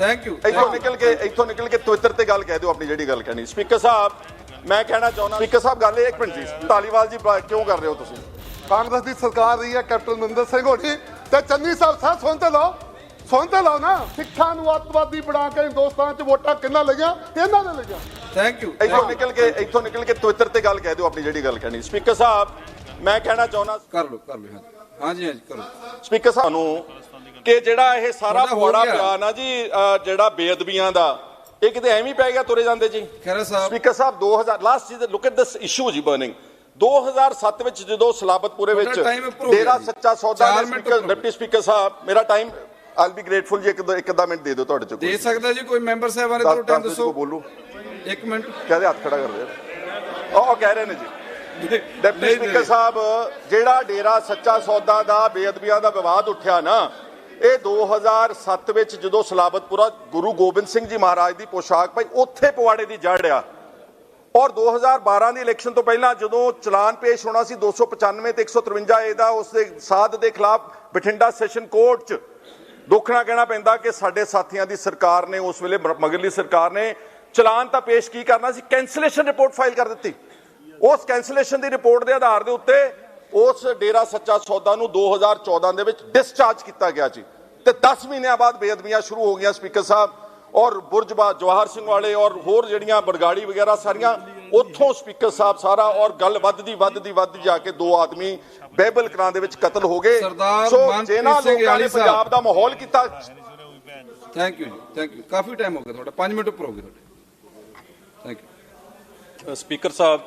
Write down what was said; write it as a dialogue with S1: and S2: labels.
S1: Thank you
S2: ਇੱਥੋਂ ਨਿਕਲ ਕੇ ਇੱਥੋਂ ਨਿਕਲ ਕੇ ਟਵਿੱਟਰ ਤੇ ਗੱਲ ਕਹਿ ਦਿਓ ਆਪਣੀ ਜਿਹੜੀ ਗੱਲ ਕਹਿਣੀ। ਸਪੀਕਰ ਸਾਹਿਬ ਮੈਂ ਕਹਿਣਾ ਚਾਹੁੰਦਾ ਸਪੀਕਰ ਸਾਹਿਬ ਗੱਲ ਇਹ ਇੱਕ ਮਿੰਟ ਜੀ। ਧਾਲੀਵਾਲ ਜੀ ਕਿਉਂ ਕਰ ਰਹੇ ਹੋ ਤੁਸੀਂ?
S3: ਕਾਂਗਰਸ ਦੀ ਸਰਕਾਰ ਰਹੀ ਹੈ ਕੈਪਟਨ ਮਨਿੰਦਰ ਸਿੰਘ ਹੋਣੀ ਤੇ ਚੰਨੀ ਸਾਹਿਬ ਸਾਹ ਸੁਣ ਤੇ ਲਓ ਸੁਣ ਤੇ ਲਓ ਨਾ। ਸਿੱਖਾਂ ਨੂੰ ਅੱਤਵਾਦੀ ਬਣਾ ਕੇ ਹਿੰਦੁਸਤਾਨ 'ਚ ਵੋਟਾਂ ਕਿੰਨਾ ਲਈਆਂ? ਇਹਨਾਂ ਨੇ ਲਈਆਂ।
S1: ਥੈਂਕ ਯੂ
S2: ਇੱਥੋਂ ਨਿਕਲ ਕੇ ਇੱਥੋਂ ਨਿਕਲ ਕੇ ਟਵਿੱਟਰ ਤੇ ਗੱਲ ਕਹਿ ਦਿਓ ਆਪਣੀ ਜਿਹੜੀ ਗੱਲ ਕਹਿਣੀ। ਸਪੀਕਰ ਸਾਹਿਬ ਮੈਂ ਕਹਿਣਾ ਚਾਹੁੰਦਾ
S1: ਕਰ ਲਓ ਕਰ ਲਓ ਹਾਂਜੀ। ਹਾਂਜੀ ਕਰੋ।
S2: ਸਪੀਕਰ ਸਾਹਿਬ ਨੂੰ ਕਿ ਜਿਹੜਾ ਇਹ ਸਾਰਾ
S1: ਤੁਹਾਡਾ ਹੋ
S2: ਪੁਆੜਾ
S1: ਗਿਆ।
S2: ਪਿਆ ਨਾ ਜੀ ਜਿਹੜਾ ਬੇਅਦਬੀਆਂ ਦਾ ਇਹ ਕਿਤੇ ਐਵੇਂ ਹੀ ਪੈ ਗਿਆ ਤੁਰੇ ਜਾਂਦੇ ਜੀ?
S1: ਖਹਿਰਾ ਸਾਹਿਬ।
S2: ਸਪੀਕਰ ਸਾਹਿਬ 2000 ਲਾਸਟ ਜੀ ਲੁੱਕ ਐਟ ਦਿਸ ਇਸ਼ੂ ਜੀ ਬਰਨਿੰਗ 2007 ਵਿੱਚ ਜਦੋਂ ਸਲਾਬਤਪੁਰੇ ਵਿੱਚ
S1: ਤੁਹਾਡਾ time ਉੱਪਰ ਹੋ ਗਿਆ
S2: ਡੇਰਾ
S1: ਜੀ।
S2: ਸੱਚਾ ਸੌਦਾ
S1: ਚਾਰ
S2: ਦੇ
S1: ਮਿੰਟ
S2: ਸਪੀਕਰ
S1: ਉੱਪਰ।
S2: ਡਿਪਟੀ ਸਪੀਕਰ ਸਾਹਿਬ ਮੇਰਾ ਟਾਈਮ ਆਲ ਬੀ ਗ੍ਰੇਟਫੁਲ ਜੀ ਇੱਕ ਦੋ- ਇੱਕ ਅੱਧਾ ਮਿੰਟ ਦੇ ਦਿਓ ਤੁਹਾਡੇ ਚ
S1: ਦੇ ਸਕਦਾ ਜੀ ਕੋਈ ਮੈਂਬਰ ਸਾਹਿਬਾਨ ਇਧਰੋਂ ਟਾਈਮ
S2: ਦੱਸੋ
S1: ਦੱਸੋ
S2: ਬੋਲੂ।
S1: ਮਿੰਟ।
S2: ਕਹਦੇ ਹੱਥ ਖੜਾ ਕਰ ਦੇ ਉਹ ਉਹ ਕਹਿ ਰਹੇ ਨੇ ਜੀ। Deputy speaker. ਸਾਹਿਬ ਜਿਹੜਾ ਡੇਰਾ ਸੱਚਾ ਸੌਦਾ ਦਾ ਬੇਅਦਬੀਆਂ ਦਾ ਵਿਵਾਦ ਉੱਠਿਆ ਨਾ ਇਹ 2007 ਵਿੱਚ ਜਦੋਂ ਸਲਾਬਤਪੁਰਾ ਗੁਰੂ ਗੋਬਿੰਦ ਸਿੰਘ ਜੀ ਮਹਾਰਾਜ ਦੀ ਪੋਸ਼ਾਕ ਪਾਈ ਉੱਥੇ ਪਵਾੜੇ ਦੀ ਜੜ ਆ ਔਰ 2012 ਦੀ ਇਲੈਕਸ਼ਨ ਤੋਂ ਪਹਿਲਾਂ ਜਦੋਂ ਚਲਾਨ ਪੇਸ਼ ਹੋਣਾ ਸੀ 295 ਤੇ 153 ਏ ਦਾ ਉਸ ਦੇ ਸਾਧ ਦੇ ਖਿਲਾਫ ਬਠਿੰਡਾ ਸੈਸ਼ਨ ਕੋਰਟ 'ਚ ਦੁੱਖ ਨਾਲ ਕਹਿਣਾ ਪੈਂਦਾ ਕਿ ਸਾਡੇ ਸਾਥੀਆਂ ਦੀ ਸਰਕਾਰ ਨੇ ਉਸ ਵੇਲੇ ਮਗਰਲੀ ਸਰਕਾਰ ਨੇ ਚਲਾਨ ਤਾਂ ਪੇਸ਼ ਕੀ ਕਰਨਾ ਸੀ ਕੈਂਸਲੇਸ਼ਨ ਰਿਪੋਰਟ ਫਾਈਲ ਕਰ ਦਿੱਤੀ ਉਸ ਕੈਂਸਲੇਸ਼ਨ ਦੀ ਰਿਪੋਰਟ ਦੇ ਆਧਾਰ ਦੇ ਉੱਤੇ ਉਸ ਡੇਰਾ ਸੱਚਾ ਸੌਦਾ ਨੂੰ 2014 ਦੇ ਵਿੱਚ ਡਿਸਚਾਰਜ ਕੀਤਾ ਗਿਆ ਜੀ। ਤੇ 10 ਮਹੀਨਿਆਂ ਬਾਅਦ ਬੇਅਦਬੀਆਂ ਸ਼ੁਰੂ ਹੋ ਗਈਆਂ ਸਪੀਕਰ ਸਾਹਿਬ ਔਰ ਬੁਰਜਬਾ ਜਵਾਹਰ ਸਿੰਘ ਵਾਲੇ ਔਰ ਹੋਰ ਜਿਹੜੀਆਂ ਬਰਗਾੜੀ ਵਗੈਰਾ ਸਾਰੀਆਂ ਉੱਥੋਂ ਸਪੀਕਰ ਸਾਹਿਬ ਸਾਰਾ ਔਰ ਗੱਲ ਵੱਧਦੀ ਵੱਧਦੀ ਵੱਧ ਜਾ ਕੇ ਦੋ ਆਦਮੀ ਬਹਿਬਲ ਕਲਾਂ ਦੇ ਵਿੱਚ ਕਤਲ ਹੋ ਗਏ।
S1: ਸਰਦਾਰ
S2: ਸੋ ਜਿਹਨਾਂ
S1: ਸਿੰਘ
S2: ਲੋਕਾਂ ਨੇ। ਪੰਜਾਬ ਦਾ ਮਾਹੌਲ ਕੀਤਾ
S1: ਥੈਂਕ ਯੂ ਜੀ ਥੈਂਕ ਯੂ ਕਾਫੀ ਟਾਈਮ ਹੋ ਗਿਆ ਤੁਹਾਡਾ 5 ਮਿੰਟ ਉੱਪਰ ਹੋ ਗਏ ਤੁਹਾਡੇ। Thank you
S4: speaker Sahib